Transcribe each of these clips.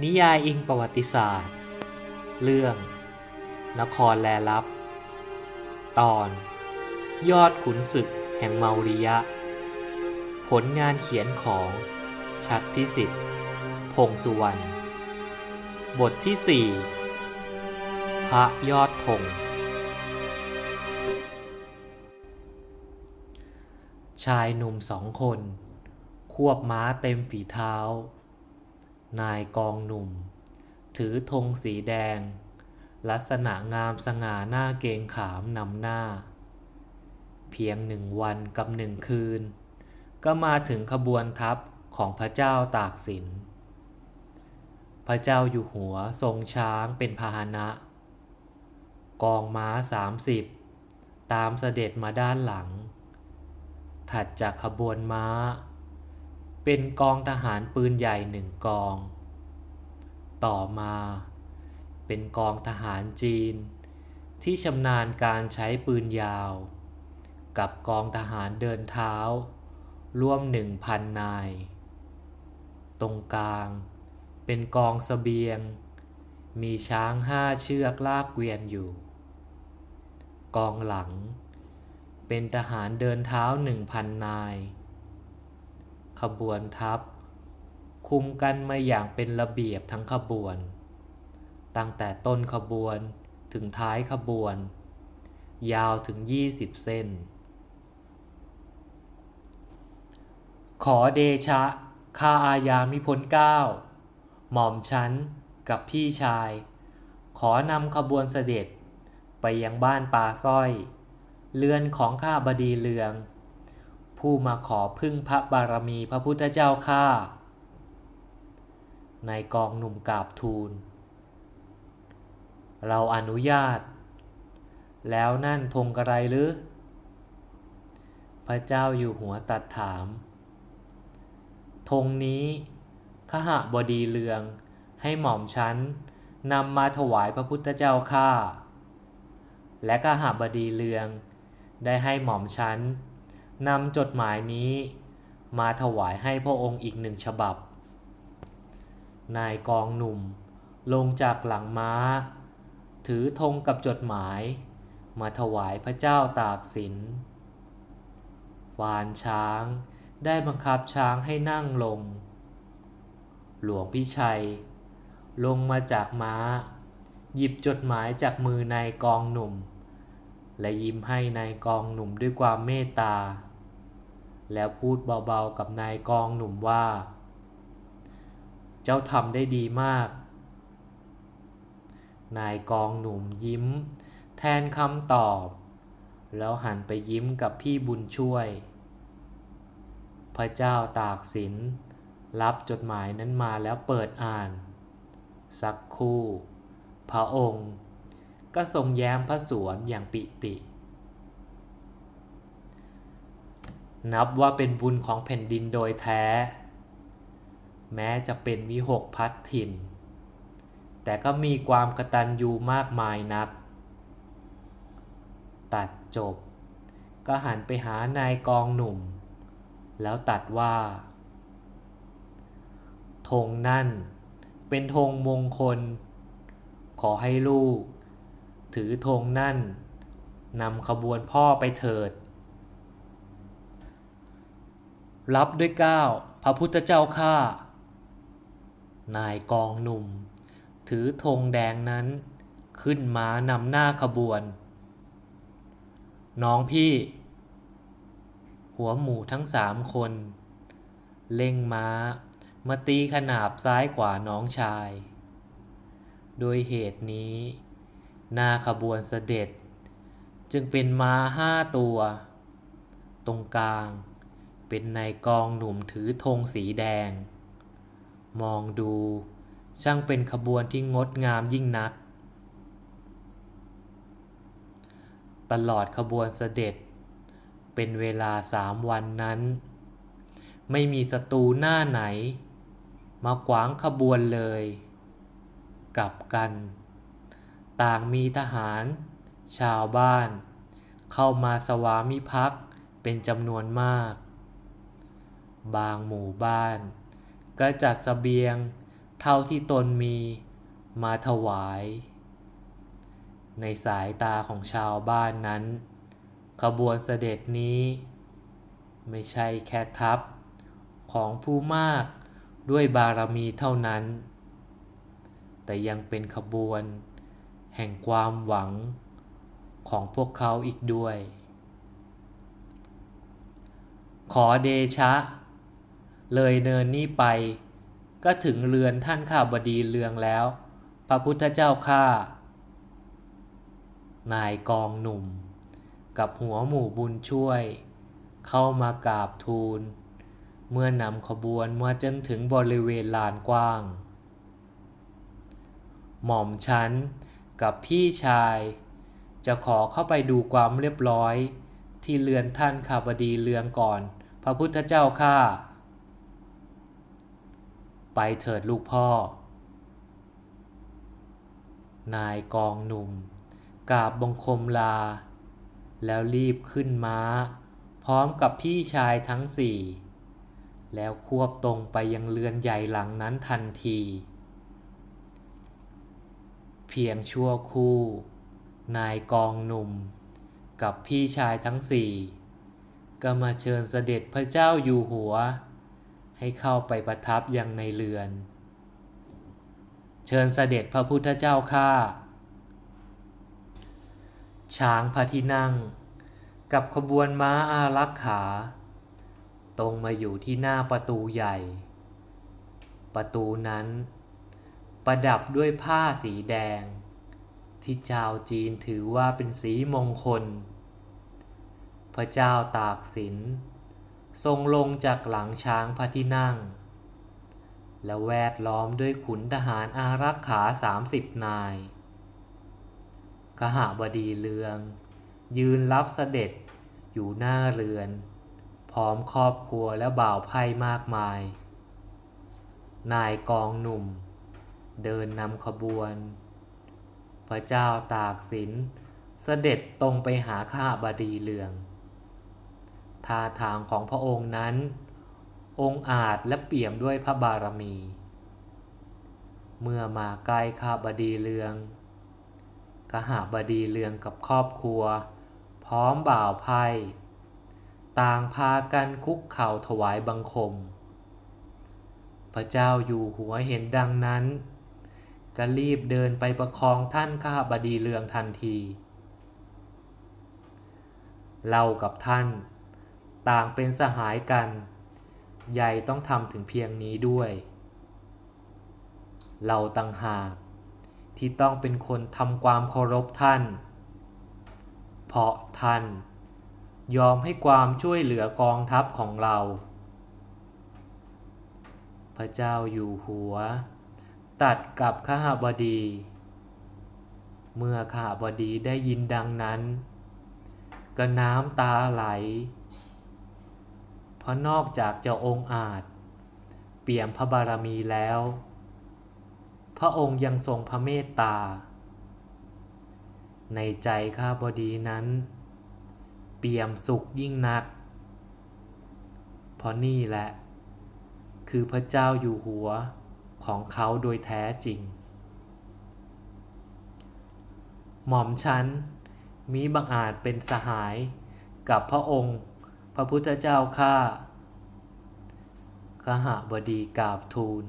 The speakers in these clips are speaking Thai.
นิยายอิงประวัติศาสตร์ เรื่อง นครแลลับ ตอน ยอดขุนศึกแห่งเมาริยะ ผลงานเขียนของชัดพิสิทธิ์ พงสุวรรณ บทที่ 4 พระยอดธงชายหนุ่มสองคน ควบม้าเต็มฝีเท้า นายกองหนุ่ม ถือธงสีแดง ลักษณะงามสง่าหน้าเกงขามนำหน้า เพียงหนึ่งวันกับหนึ่งคืน ก็มาถึงขบวนทัพของพระเจ้าตากสิน พระเจ้าอยู่หัวทรงช้างเป็นพาหนะ กองม้าสามสิบตามเสด็จมาด้านหลัง ถัดจากขบวนม้า เป็นกองทหารปืนใหญ่หนึ่งกอง ต่อมาเป็นกองทหารจีน ที่ชำนาญการใช้ปืนยาว กับกองทหารเดินเท้า ร่วมหนึ่งพันนาย ตรงกลาง เป็นกองสเสบียง มีช้างห้าเชือกลากเกวียนอยู่ กองหลัง เป็นทหารเดินเท้าหนึ่งพันนาย ขบวนทัพ คุมกันมาอย่างเป็นระเบียบทั้งขบวน ตั้งแต่ต้นขบวนถึงท้ายขบวน ยาวถึง 20 เส้น ขอเดชะข้าอาญามิพ้นเก้าหม่อมฉันกับพี่ชาย ขอนำขบวนเสด็จไปยังบ้านป่าสร้อย เรือนของข้าบดีเลือง ผู้มาขอพึ่งพระบารมีพระพุทธเจ้าข้านายกองหนุ่มกราบทูล เราอนุญาต แล้วนั่นธงกระไรหรือ พระเจ้าอยู่หัวตัดถาม ธงนี้ขหบดีเลืองให้หม่อมฉันนำมาถวายพระพุทธเจ้าข้า และขหบดีเลืองได้ให้หม่อมฉัน นำจดหมายนี้ มาถวายให้พระองค์อีกหนึ่งฉบับ นายกองหนุ่ม ลงจากหลังม้า ถือธงกับจดหมาย มาถวายพระเจ้าตากสินฟานช้างได้บังคับช้างให้นั่งลง หลวงพิชัย ลงมาจากม้า หยิบจดหมายจากมือนายกองหนุ่ม และยิ้มให้นายกองหนุ่มด้วยความเมตตา แล้วพูดเบาๆกับนายกองหนุ่มว่า เจ้าทำได้ดีมาก นายกองหนุ่มยิ้ม แทนคำตอบ แล้วหันไปยิ้มกับพี่บุญช่วย พระเจ้าตากสิน รับจดหมายนั้นมาแล้วเปิดอ่าน สักคู่ พระองค์ ก็ทรงแย้มพระสวนอย่างปิติ นับว่าเป็นบุญของแผ่นดินโดยแท้ แม้จะเป็นวิหกพัดถิ่น แต่ก็มีความกระตัญญูมากมายนัก ตัดจบ ก็หันไปหานายกองหนุ่ม แล้วตัดว่าธงนั่นเป็นธงมงคล ขอให้ลูก ถือธงนั่นนำขบวนพ่อไปเถิด รับด้วยก้าวพระพุทธเจ้าข้า นายกองหนุ่ม ถือธงแดงนั้น ขึ้นมานำหน้าขบวน น้องพี่ หัวหมูทั้งสามคน เล่งม้า มาตีขนาบซ้ายกว่าน้องชาย โดยเหตุนี้ หน้าขบวนเสด็จ จึงเป็นม้าห้าตัว ตรงกลาง เป็นนายกองหนุ่มถือธงสีแดง มองดู ช่างเป็นขบวนที่งดงามยิ่งนัก ตลอดขบวนเสด็จ เป็นเวลาสามวันนั้น ไม่มีศัตรูหน้าไหน มาขวางขบวนเลย กลับกัน ต่างมีทหาร ชาวบ้าน เข้ามาสวามิภักดิ์เป็นจำนวนมาก บางหมู่บ้าน ก็จัดสเสบียงเท่าที่ตนมีมาถวาย ในสายตาของชาวบ้านนั้น ขบวนเสด็จนี้ ไม่ใช่แค่ทัพของผู้มากด้วยบารมีเท่านั้น แต่ยังเป็นขบวนแห่งความหวังของพวกเขาอีกด้วย ขอเดชะ เลยเนินนี้ไป ก็ถึงเรือนท่านข้าบดีเรืองแล้ว พระพุทธเจ้าข้านายกองหนุ่ม กับหัวหมู่บุญช่วย เข้ามากราบทูล เมื่อนำขบวนมาจนถึงบริเวณลานกว้าง หม่อมฉันกับพี่ชาย จะขอเข้าไปดูความเรียบร้อย ที่เรือนท่านข้าบดีเรืองก่อน พระพุทธเจ้าข้า ไปเถิดลูกพ่อ นายกองหนุ่มกราบบังคมลา แล้วรีบขึ้นม้า พร้อมกับพี่ชายทั้งสี่ แล้วควบตรงไปยังเรือนใหญ่หลังนั้นทันที เพียงชั่วคู่ นายกองหนุ่ม กับพี่ชายทั้งสี่ก็มาเชิญเสด็จพระเจ้าอยู่หัว ให้เข้าไปประทับยังในเรือน เชิญเสด็จพระพุทธเจ้าข้าช้างพระที่นั่ง กับขบวนม้าอารักขา ตรงมาอยู่ที่หน้าประตูใหญ่ ประตูนั้น ประดับด้วยผ้าสีแดง ที่ชาวจีนถือว่าเป็นสีมงคล พระเจ้าตากสิน ทรงลงจากหลังช้างพระที่นั่ง และแวดล้อมด้วยขุนทหารอารักขาสามสิบนายกหบดีเรือง ยืนรับเสด็จอยู่หน้าเรือน พร้อมครอบครัวและบ่าวไพ่มากมาย นายกองหนุ่ม เดินนำขบวน พระเจ้าตากสินเสด็จตรงไปหาข้าบดีเรือง ท่าทางของพระองค์นั้น องค์อาจและเปี่ยมด้วยพระบารมี เมื่อมาใกล้ข้าบดีเรืองกหาบดีเรืองกับครอบครัว พร้อมบ่าวไพ่ต่างพากันคุกเข่าถวายบังคม พระเจ้าอยู่หัวเห็นดังนั้นก็รีบเดินไปประคองท่านข้าบดีเรืองทันทีเรากับท่าน ต่างเป็นสหายกันใหญ่ต้องทำถึงเพียงนี้ด้วย เราต่างหาก ที่ต้องเป็นคนทำความเคารพท่าน เพราะท่าน ยอมให้ความช่วยเหลือกองทัพของเรา พระเจ้าอยู่หัว ตัดกับข้าบดี เมื่อข้าบดีได้ยินดังนั้น ก็น้ำตาไหล เพราะนอกจากจะองค์อาจ เปี่ยมพระบารมีแล้ว พระองค์ยังทรงพระเมตตา ในใจข้าบดีนั้น เปี่ยมสุขยิ่งนัก เพราะนี่แหละ คือพระเจ้าอยู่หัวของเขาโดยแท้จริง หม่อมฉันมีบังอาจเป็นสหายกับพระองค์ พระพุทธเจ้าข้ากหบดีกราบทูล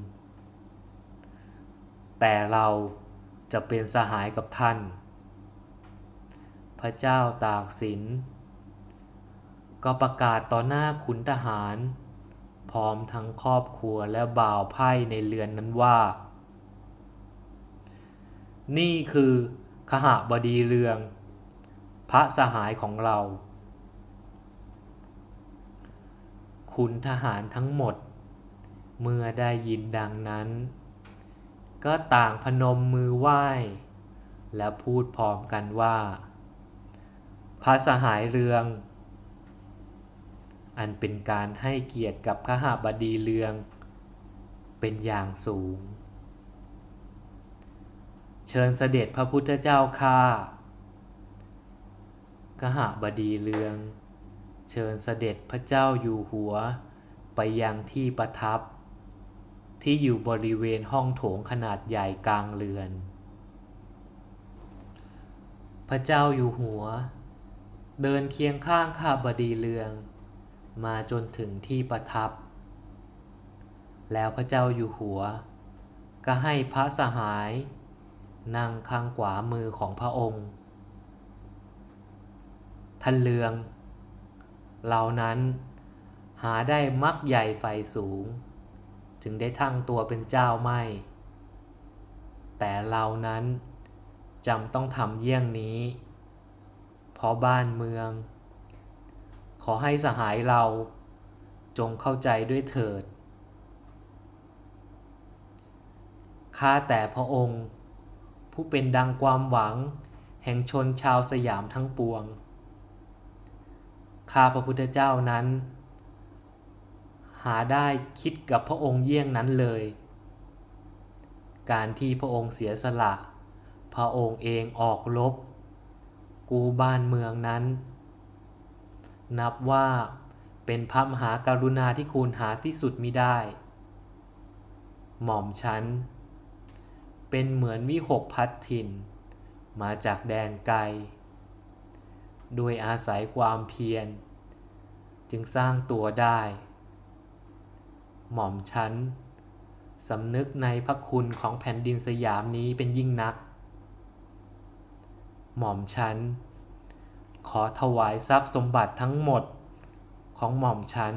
แต่เราจะเป็นสหายกับท่าน พระเจ้าตากสิน ก็ประกาศต่อหน้าขุนทหาร พร้อมทั้งครอบครัวและบ่าวไพ่ในเรือนนั้นว่า นี่คือขหบดีเรือง พระสหายของเรา คุณทหารทั้งหมด เมื่อได้ยินดังนั้น ก็ต่างพนมมือไหว้ และพูดพร้อมกันว่า พระสหายเรือง อันเป็นการให้เกียรติกับขหบดีเรือง เป็นอย่างสูง เชิญเสด็จพระพุทธเจ้าข้ากหบดีเรือง เชิญเสด็จพระเจ้าอยู่หัว ไปยังที่ประทับ ที่อยู่บริเวณห้องโถงขนาดใหญ่กลางเรือน พระเจ้าอยู่หัว เดินเคียงข้างข้าบดีเรือง มาจนถึงที่ประทับ แล้วพระเจ้าอยู่หัว ก็ให้พระสหาย นั่งข้างขวามือของพระองค์ท่านเลือง เหล่านั้น หาได้มักใหญ่ไฟสูง จึงได้ทั้งตัวเป็นเจ้าไม่ แต่เรานั้นจำต้องทำเยี่ยงนี้ เพราะบ้านเมือง ขอให้สหายเราจงเข้าใจด้วยเถิด ข้าแต่พระองค์ ผู้เป็นดังความหวังแห่งชนชาวสยามทั้งปวง ข้าพระพุทธเจ้านั้น หาได้คิดกับพระองค์เยี่ยงนั้นเลย การที่พระองค์เสียสละ พระองค์เองออกรบกูบ้านเมืองนั้น นับว่าเป็นพระมหากรุณาที่คุณหาที่สุดมิได้ หม่อมฉัน เป็นเหมือนวิหกพัดถิ่น มาจากแดนไกล ด้วยอาศัยความเพียร จึงสร้างตัวได้ หม่อมฉันสำนึกในพระคุณของแผ่นดินสยามนี้เป็นยิ่งนัก หม่อมฉันขอถวายทรัพย์สมบัติทั้งหมดของหม่อมฉัน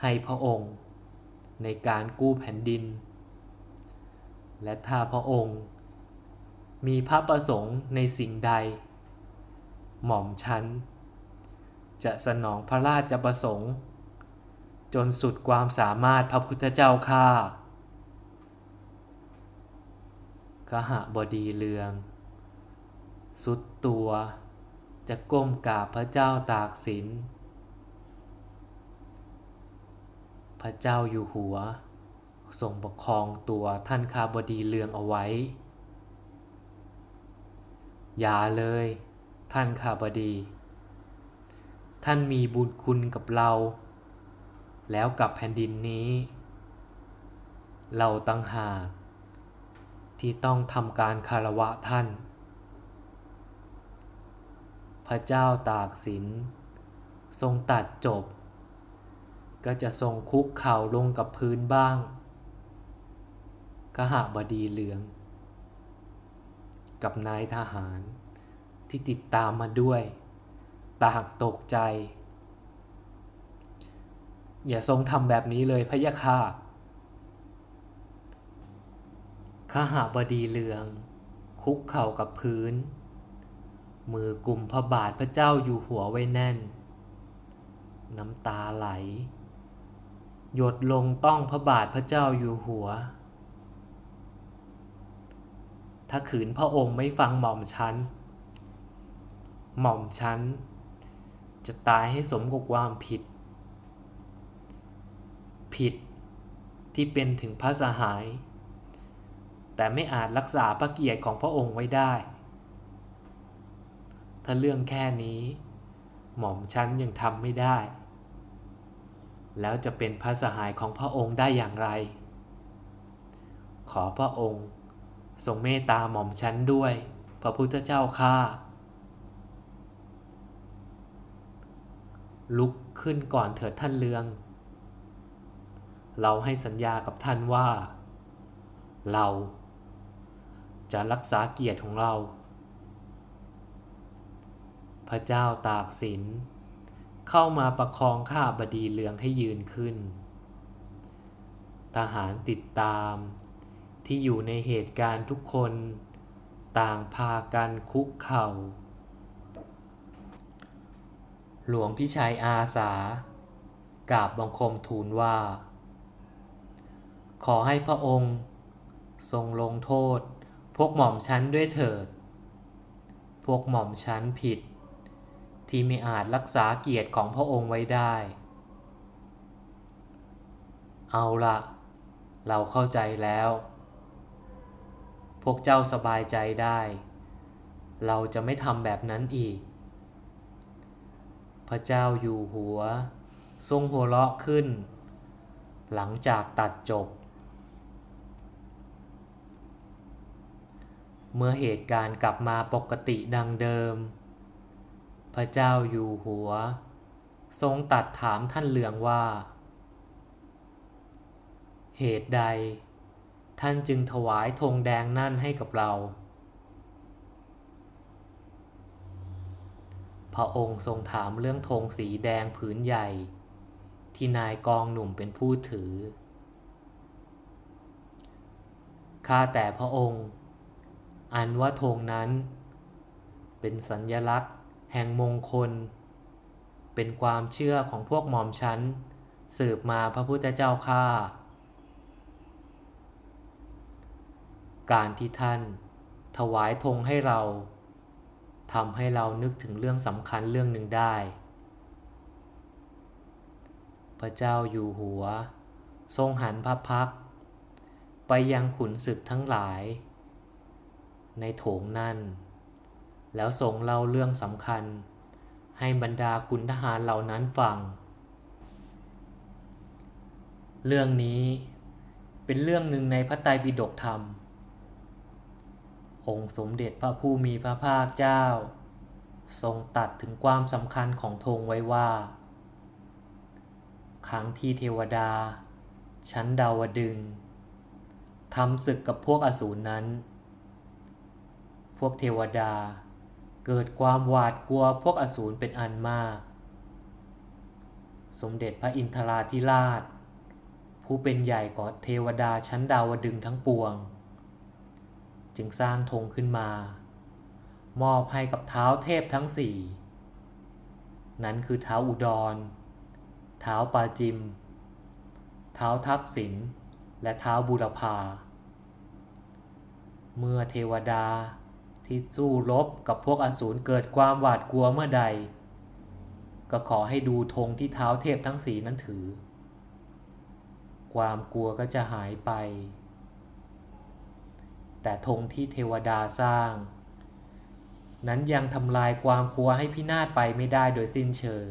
ให้พระองค์ ในการกู้แผ่นดิน และถ้าพระองค์ มีพระประสงค์ในสิ่งใด หม่อมฉันจะสนองพระราชประสงค์ จนสุดความสามารถพระพุทธเจ้าข้ากหบดีเรือง สุดตัวจะก้มกราบพระเจ้าตากสิน พระเจ้าอยู่หัวทรงประคองตัวท่านคาบดีเรืองเอาไว้ อย่าเลย ท่านคาบดี ท่านมีบุญคุณกับเรา แล้วกับแผ่นดินนี้ เราตั้งหาก ที่ต้องทำการคารวะท่าน พระเจ้าตากสิน ทรงตัดจบ ก็จะทรงคุกเข่าลงกับพื้นบ้างกหบดีเหลือง กับนายทหาร ที่ติดตามมาด้วย ต่างตกใจ อย่าทรงทำแบบนี้เลยพะยะค่ะขหบดีเหลือง คุกเข่ากับพื้น มือกลุ่มพระบาทพระเจ้าอยู่หัวไว้แน่น น้ำตาไหล หยดลงต้องพระบาทพระเจ้าอยู่หัว ถ้าขืนพระองค์ไม่ฟังหม่อมฉัน หม่อมฉัน จะตายให้สมกับความผิด ผิดที่เป็นถึงพระสหาย แต่ไม่อาจรักษาพระเกียรติของพระองค์ไว้ได้ ถ้าเรื่องแค่นี้ หม่อมฉันยังทำไม่ได้ แล้วจะเป็นพระสหายของพระองค์ได้อย่างไร ขอพระองค์ทรงเมตตาหม่อมฉันด้วย พระพุทธเจ้าข้า ลุกขึ้นก่อนเถิดท่านเลือง เราให้สัญญากับท่านว่า เราจะรักษาเกียรติของเรา พระเจ้าตากสิน เข้ามาประคองข้าบดีเลืองให้ยืนขึ้น ทหารติดตามที่อยู่ในเหตุการณ์ทุกคนต่างพากันคุกเข่า หลวงพิชัยอาสากราบบังคมทูลว่า ขอให้พระองค์ ทรงลงโทษ พวกหม่อมชั้นด้วยเถิด พวกหม่อมชั้นผิด ที่ไม่อาจรักษาเกียรติของพระองค์ไว้ได้ เอาละเราเข้าใจแล้ว พวกเจ้าสบายใจได้ เราจะไม่ทำแบบนั้นอีก พระเจ้าอยู่หัว ทรงหัวเราะขึ้น หลังจากตัดจบ เมื่อเหตุการณ์กลับมาปกติดังเดิม พระเจ้าอยู่หัว ทรงตัดถามท่านเหลืองว่า เหตุใด ท่านจึงถวายธงแดงนั่นให้กับเรา พระองค์ทรงถามเรื่องธงสีแดงผืนใหญ่ ที่นายกองหนุ่มเป็นผู้ถือ ข้าแต่พระองค์ อันว่าธงนั้น เป็นสัญญลักษณ์ แห่งมงคล เป็นความเชื่อของพวกหม่อมชั้น สืบมาพระพุทธเจ้าข้าการที่ท่าน ถวายธงให้เรา ทำให้เรานึกถึงเรื่องสำคัญเรื่องหนึ่งได้ พระเจ้าอยู่หัว ทรงหันพระพัก ไปยังขุนศึกทั้งหลาย ในโถงนั่น แล้วทรงเล่าเรื่องสำคัญ ให้บรรดาขุนทหารเหล่านั้นฟัง เรื่องนี้เป็นเรื่องหนึ่งในพระไตรปิฎกธรรม องค์สมเด็จพระผู้มีพระภาคเจ้า ทรงตัดถึงความสำคัญของธงไว้ว่า ครั้งที่เทวดา ชั้นดาวดึงทำศึกกับพวกอสูรนั้น พวกเทวดาเกิดความหวาดกลัวพวกอสูรเป็นอันมาก สมเด็จพระอินทราธิราช ผู้เป็นใหญ่กว่าเทวดาชั้นดาวดึงทั้งปวง จึงสร้างธงขึ้นมา มอบให้กับเท้าเทพทั้งสี่นั้นคือเท้าอุดร เท้าปาจิม เท้าทักษิณ และเท้าบูรพา เมื่อเทวดาที่สู้รบกับพวกอสูรเกิดความหวาดกลัวเมื่อใด ก็ขอให้ดูธงที่เท้าเทพทั้งสีนั้นถือ ความกลัวก็จะหายไป แต่ธงที่เทวดาสร้าง นั้นยังทำลายความกลัวให้พินาศไปไม่ได้โดยสิ้นเชิง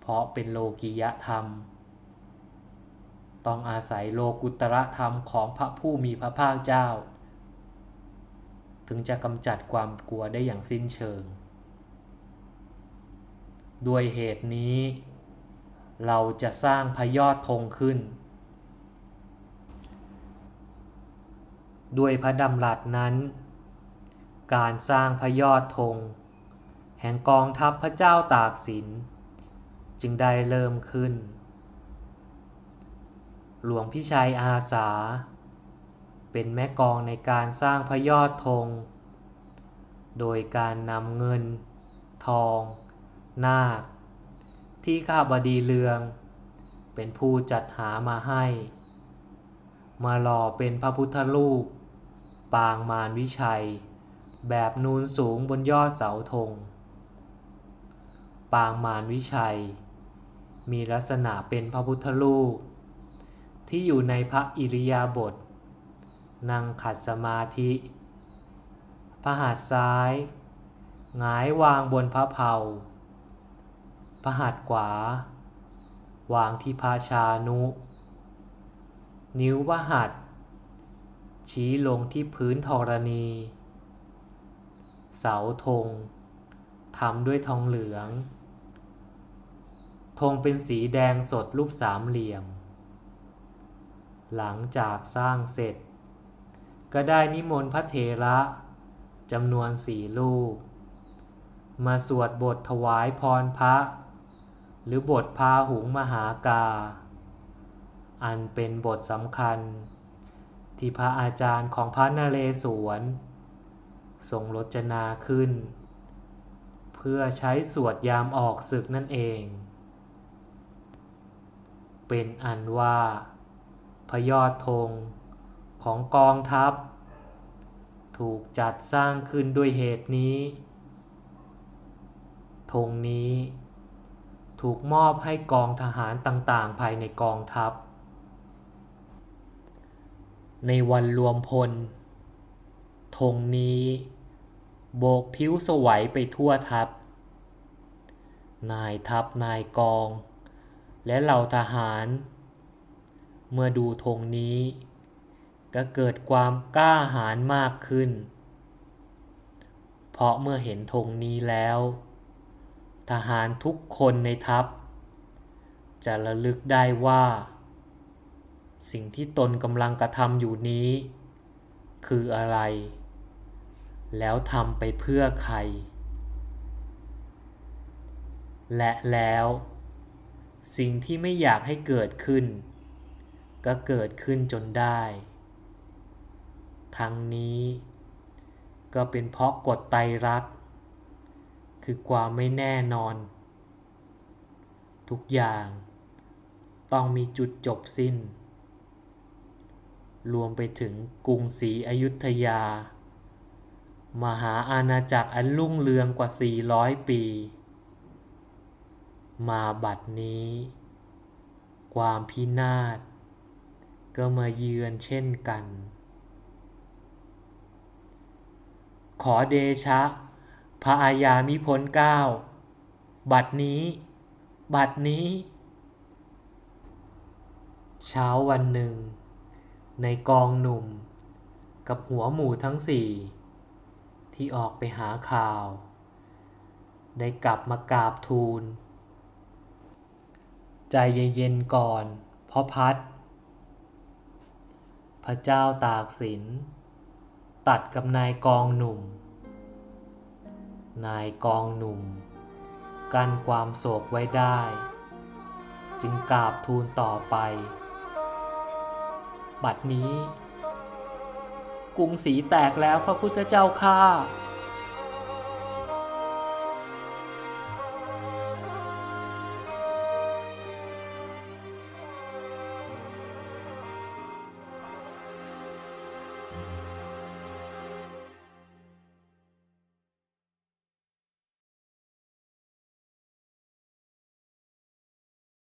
เพราะเป็นโลกิยธรรม ต้องอาศัยโลกุตระธรรมของพระผู้มีพระภาคเจ้า ถึงจะกำจัดความกลัวได้อย่างสิ้นเชิง ด้วยเหตุนี้ เราจะสร้างพยอดธงขึ้น ด้วยพระดำรัสนั้น การสร้างพยอดธงแห่งกองทัพพระเจ้าตากสิน จึงได้เริ่มขึ้น หลวงพิชัยอาสา เป็นแม่กองในการสร้างพยอดธง โดยการนำเงิน ทอง นาค ที่ข้าบดีเรือง เป็นผู้จัดหามาให้ มาหล่อเป็นพระพุทธรูป ปางมารวิชัย แบบนูนสูงบนยอดเสาธง ปางมารวิชัย มีลักษณะเป็นพระพุทธรูปที่อยู่ในพระอิริยาบถนั่งขัดสมาธิ พระหัตถ์ซ้าย หงายวางบนพระเพาพระหัตถ์ขวา วางที่พระชานุ นิ้วพระหัตถ์ ชี้ลงที่พื้นธรณี เสาธงทำด้วยทองเหลือง ธงเป็นสีแดงสดรูปสามเหลี่ยม หลังจากสร้างเสร็จ ก็ได้นิมนต์พระเถระจำนวนสี่รูปมาสวดบทถวายพรพระ หรือบทพาหุงมหากา อันเป็นบทสำคัญ ที่พระอาจารย์ของพระนเรศวร ทรงรจนาขึ้น เพื่อใช้สวดยามออกศึกนั่นเอง เป็นอันว่าพยอดธงของกองทัพ ถูกจัดสร้างขึ้นด้วยเหตุนี้ธงนี้ถูกมอบให้กองทหารต่างๆ ภายในกองทัพ ในวันรวมพลธงนี้ โบกผิวสวัยไปทั่วทัพ นายทัพนายกอง และเหล่าทหาร เมื่อดูธงนี้ ก็เกิดความกล้าหาญมากขึ้น เพราะเมื่อเห็นธงนี้แล้ว ทหารทุกคนในทัพ จะระลึกได้ว่า สิ่งที่ตนกำลังกระทำอยู่นี้ คืออะไร แล้วทำไปเพื่อใคร และแล้ว สิ่งที่ไม่อยากให้เกิดขึ้น ก็เกิดขึ้นจนได้ ทั้งนี้ ก็เป็นเพราะกฎไตรลักษณ์คือความไม่แน่นอน ทุกอย่างต้องมีจุดจบสิ้น รวมไปถึงกรุงศรีอยุธยา มหาอาณาจักรอันรุ่งเรืองกว่า 400 ปี มาบัดนี้ ความพินาศก็มาเยือนเช่นกัน ขอเดชะ พระอาญามิพ้นเก้า บัดนี้ บัดนี้ เช้าวันหนึ่ง ในกองหนุ่ม กับหัวหมู่ทั้งสี่ที่ออกไปหาข่าว ได้กลับมากราบทูล ใจเย็นๆก่อนเพ่อพัด พระเจ้าตากสิน ตัดกับนายกองหนุ่ม นายกองหนุ่ม กั้นความโศกไว้ได้ จึงกราบทูลต่อไป บัดนี้ กรุงศรีแตกแล้วพระพุทธเจ้าข้า